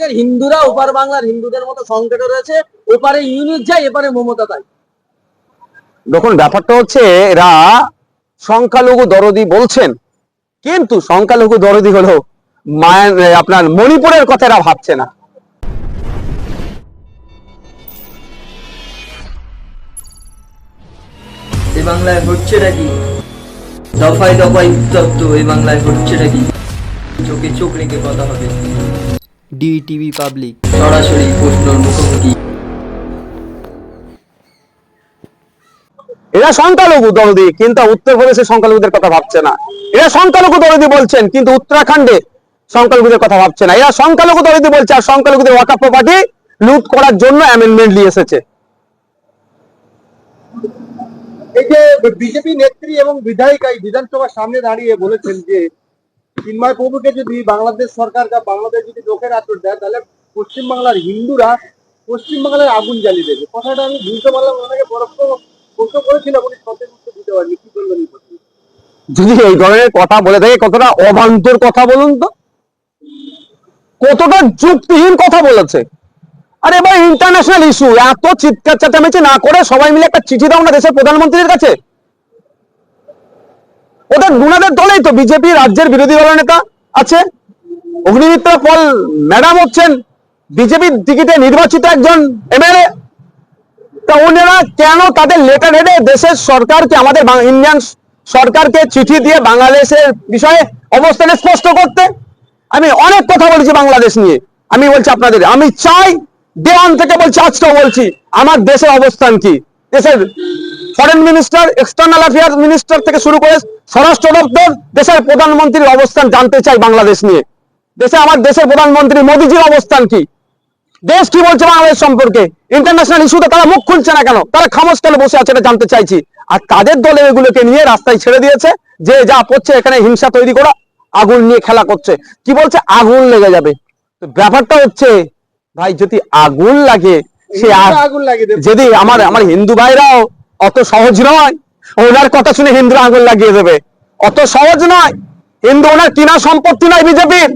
পশ্চিমবঙ্গের হিন্দুরা ওপার বাংলার হিন্দুদের মতো সংকটে রয়েছে ওপারে ইউনিট যায় এপারে মমতা তাই দেখুন ব্যাপারটা হচ্ছে এরা সংখ্যালঘু দরদি বলছেন কিন্তু সংখ্যালঘু দরদি হলো মায়ের এ, আপনার মণিপুরের কথা এরা ভাবছে না। এই বাংলায় হচ্ছেটা কি? দফায় দফায় উত্তপ্ত এই বাংলায় হচ্ছেটা কি? চোখে চোখ রেখে কথা হবে। ডিটিভি পাবলিক সরাসরি প্রশ্নর মুখোমুখি। এরা সংখ্যালঘু দরদি কিন্তু উত্তরপ্রদেশের সংখ্যালঘুদের কথা ভাবছে না। এরা সংখ্যালঘু দরদি বলছেন কিন্তু উত্তরাখণ্ডে সংখ্যালঘুদের কথা ভাবছে না। এরা সংখ্যালঘু দরদি বলছে আর সংখ্যালঘুদের ওয়াকা প্রপার্টি লুট করার জন্য অ্যামেন্ডমেন্ট নিয়ে এসেছে। এই যে বিজেপি নেত্রী এবং বিধায়িকা বিধানসভার সামনে দাঁড়িয়ে বলেছেন যে চিন্ময় প্রভুকে যদি বাংলাদেশ সরকার বা বাংলাদেশ যদি লোকের আতর দেয়, তাহলে পশ্চিমবাংলার হিন্দুরা পশ্চিমবাংলার আগুন জ্বালিয়ে দেবে। কথাটা আমি বুঝতে পারলাম ওনাকে প্রশ্ন করেছিলাম উনি উত্তর দিতে পারেনি। কি বলবেন যদি এই ধরনের কথা বলে থাকে, কতটা অবান্তর কথা বলুন তো? কতটা যুক্তিহীন কথা বলেছে। আরে ভাই ইন্টারন্যাশনাল ইস্যু এত চিৎকার চেঁচামেচি না করে সবাই মিলে একটা চিঠি দাও না দেশের প্রধানমন্ত্রীর কাছে। ওদের গুণাদের দলেই তো বিজেপি রাজ্যের বিরোধী দলের নেতা আছে। অগ্নিমিত্র পল ম্যাডাম হচ্ছেন বিজেপির টিকিটে নির্বাচিত একজন এমএলএ তা ওনারা কেন তাদের লেটার হেডে দেশের সরকারকে, আমাদের ইন্ডিয়ান সরকারকে চিঠি দিয়ে বাংলাদেশের বিষয়ে অবস্থানে স্পষ্ট করতে? আমি অনেক কথা বলেছি বাংলাদেশ নিয়ে। আমি বলছি আপনাদের, আমি চাই দেওয়ান থেকে বলছি, আজকেও বলছি, আমার দেশের অবস্থান কি? দেশের foreign minister external affairs minister থেকে শুরু করে স্বরাষ্ট্র দপ্তর দেশের প্রধানমন্ত্রীর অবস্থান জানতে চাই বাংলাদেশ নিয়ে। দেশে আমার দেশের প্রধানমন্ত্রী মোদীজির অবস্থান কি? দেশ কি বলছে বাংলাদেশ সম্পর্কে? ইন্টারন্যাশনাল ইস্যুতে তারা মুখ খুলছে না কেন? তারা খামোশ কেন বসে আছে এটা জানতে চাইছি। আর তাদের দলে এগুলোকে নিয়ে রাস্তায় ছেড়ে দিয়েছে? যে যা করছে এখানে হিংসা তৈরি করা আগুন নিয়ে খেলা করছে। কি বলছে? আগুন লেগে যাবে। তো ব্যাপারটা হচ্ছে ভাই যদি আগুন লাগে সে আগুন দেবে। যদি আমার আমার হিন্দু ভাইরাও অত সহজ নয়। ওনার কথা শুনে হিন্দুরা আগুন লাগিয়ে দেবে। অত সহজ নয়। হিন্দু ওনার কিনা সম্পত্তি নয় বিজেপির।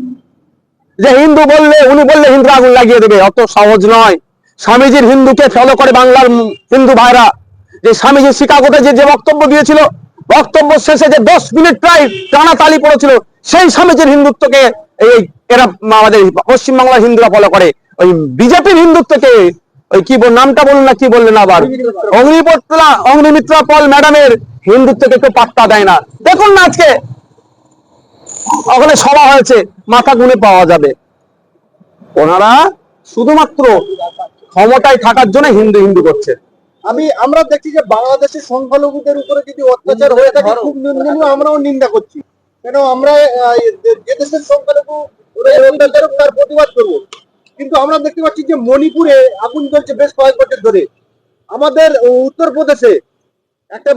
যে হিন্দু বললে, উনি বললে হিন্দু আগুন লাগিয়ে দেবে। অত সহজ নয়। স্বামীজির হিন্দুকে ফলো করে বাংলার হিন্দু ভাইরা। যে স্বামীজি শিকাগোতে যে যে বক্তব্য দিয়েছিল, বক্তব্য শেষে যে দশ মিনিট প্রায় টানা তালি পড়েছিল, সেই স্বামীজির হিন্দুত্বকে এই এরা আমাদের পশ্চিমবাংলার হিন্দুরা ফলো করে। ওই বিজেপির হিন্দুত্বকে ওই কি নামটা বলুন না কি বললেন আবার অগ্নিপত্রা অগ্নিমিত্রা পল ম্যাডামের হিন্দুত্বকে কেউ পাত্তা দেয় না দেখুন না আজকে ওখানে সভা হয়েছে মাথা গুনে পাওয়া যাবে ওনারা শুধুমাত্র ক্ষমতায় থাকার জন্য হিন্দু হিন্দু করছে আমি আমরা দেখছি যে বাংলাদেশের সংখ্যালঘুদের উপরে যদি অত্যাচার হয়ে থাকে খুব নিন্দনীয় আমরাও নিন্দা করছি কেন আমরা যে- দেশের সংখ্যালঘু তার প্রতিবাদ করব কিন্তু আমরা দেখতে পাচ্ছি যে মণিপুরে আগুন জ্বলছে বেশ কয়েক বছর ধরে। আমাদের উত্তরপ্রদেশে একটা